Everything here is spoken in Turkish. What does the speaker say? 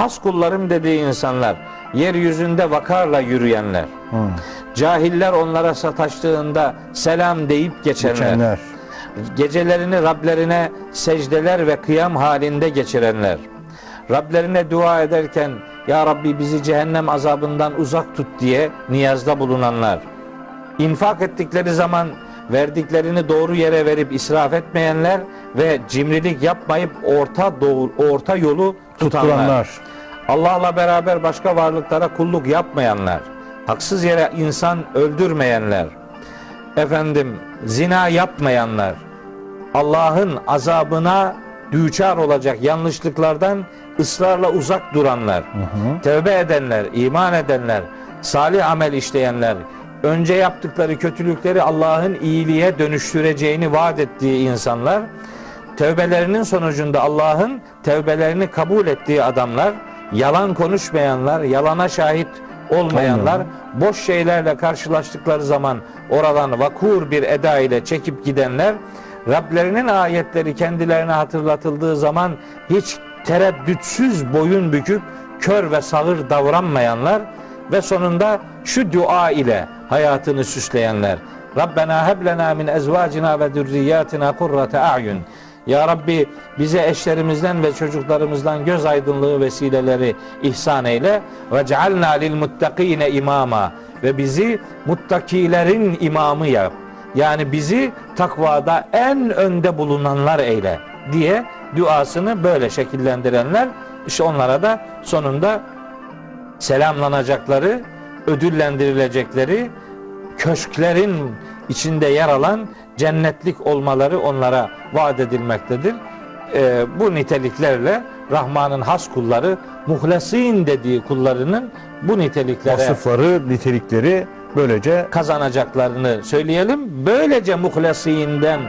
has kullarım dediği insanlar, yeryüzünde vakarla yürüyenler, cahiller onlara sataştığında selam deyip geçenler, Geçenler. gecelerini Rablerine secdeler ve kıyam halinde geçirenler, Rablerine dua ederken Ya Rabbi bizi cehennem azabından uzak tut diye niyazda bulunanlar, infak ettikleri zaman verdiklerini doğru yere verip israf etmeyenler ve cimrilik yapmayıp orta doğru, orta yolu tutanlar. Tutulanlar. Allah'la beraber başka varlıklara kulluk yapmayanlar, haksız yere insan öldürmeyenler, efendim zina yapmayanlar, Allah'ın azabına düçar olacak yanlışlıklardan ısrarla uzak duranlar, tövbe edenler, iman edenler, salih amel işleyenler, önce yaptıkları kötülükleri Allah'ın iyiliğe dönüştüreceğini vaat ettiği insanlar, tövbelerinin sonucunda Allah'ın tövbelerini kabul ettiği adamlar, yalan konuşmayanlar, yalana şahit olmayanlar, boş şeylerle karşılaştıkları zaman oradan vakur bir eda ile çekip gidenler, Rablerinin ayetleri kendilerine hatırlatıldığı zaman hiç tereddütsüz boyun büküp kör ve sağır davranmayanlar ve sonunda şu dua ile hayatını süsleyenler. Rabbena heb lena min ezvacina ve zürriyatina kurrate a'yun. Ya Rabbi bize eşlerimizden ve çocuklarımızdan göz aydınlığı vesileleri ihsan eyle ve cealna lil muttakine imama ve bizi muttakilerin imamı yap. Yani bizi takvada en önde bulunanlar eyle diye duasını böyle şekillendirenler işte onlara da sonunda selamlanacakları, ödüllendirilecekleri köşklerin içinde yer alan cennetlik olmaları onlara vaat edilmektedir. Ee, bu niteliklerle Rahman'ın has kulları, muhlesin dediği kullarının bu niteliklere Vasıfları, nitelikleri böylece kazanacaklarını söyleyelim. Böylece muhlesinden